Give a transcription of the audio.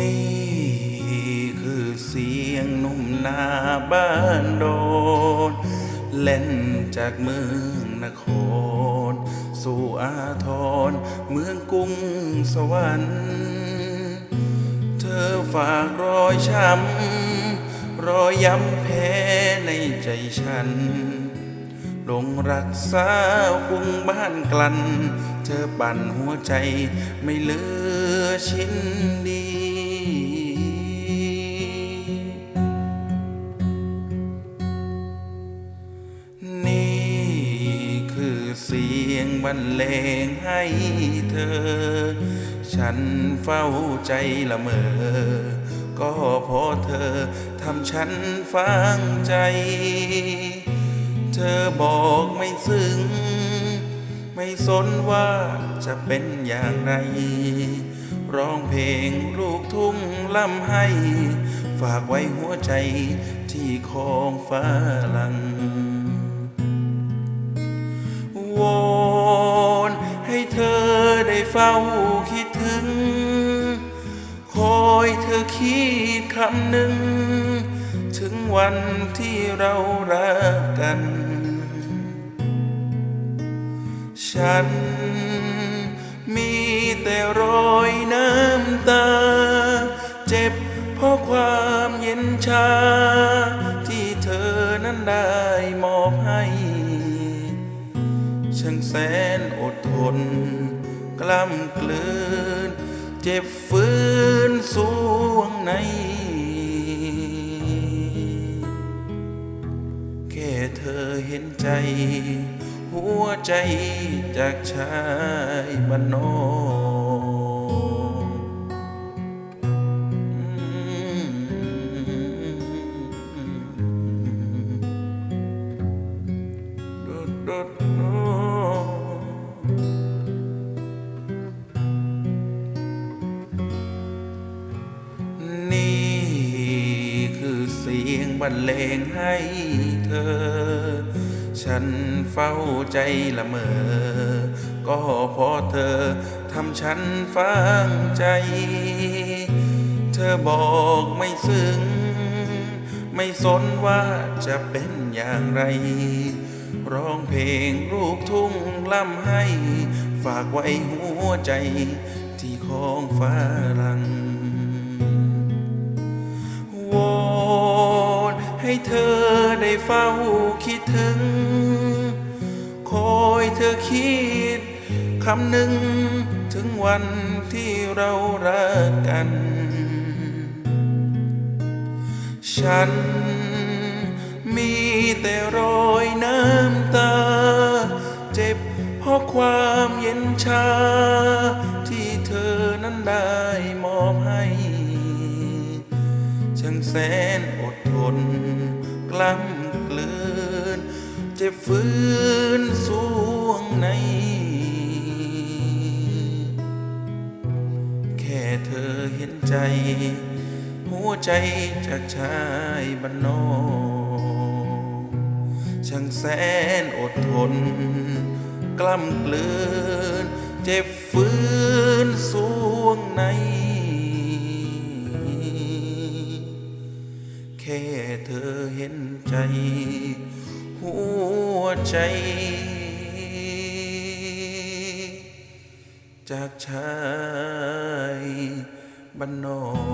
นี่คือเสียงนุ่มนาบ้านโดดเล่นจากเมืองนคร สู่อาทรเมืองกุ้งสวรรค์ เธอฝากรอยช้ำรอยย้ำแพ้ในใจฉันลงรักสาวกรุงบ้านกลั่น เธอปั่นหัวใจไม่เลือชิ้นดี บรรเลงให้เธอ ฉันเฝ้าใจละเมอ ก็เพอเธอทำฉันฟังใจ เธอบอกไม่ซึ้ง ไม่สนว่าจะเป็นอย่างไร ร้องเพลงลูกทุ่งล่ำให้ ฝากไว้หัวใจที่คลองฟ้าลัง เฝ้าคิดถึง คอยเธอคิดคำหนึ่ง ถึงวันที่เรารักกัน ฉันมีแต่รอยน้ำตา เจ็บเพราะความเย็นชา ที่เธอนั้นได้มอบให้ ช่างแสนอดทน ล้ำกลืน เจ็บฝืนสวงใน แค่เธอเห็นใจ หัวใจจากชายบ้านนอกดดด เพียงบรรเลงให้เธอ ฉันเฝ้าใจละเมอ ก็เพอเธอทำฉันฟังใจ เธอบอกไม่ซึ้ง ไม่สนว่าจะเป็นอย่างไร ร้องเพลงลูกทุ่งล่ำให้ ฝากไว้หัวใจที่ของฟ้าลัง ให้เธอได้เฝ้าคิดถึง คอยเธอคิดคำหนึ่งถึงวันที่เรารักกัน ฉันมีแต่รอยน้ำตา เจ็บเพราะความเย็นชาที่เธอนั้นได้มอบ ช่างแสนอดทน กล้ำกลืน เจ็บฝืนสวงใน แค่เธอเห็นใจ หัวใจจากชายบ้านนอกช่างแสนอดทน กล้ำกลืน เจ็บฝืนสวงใน ใจ หัวใจ จากชายบ้านนอก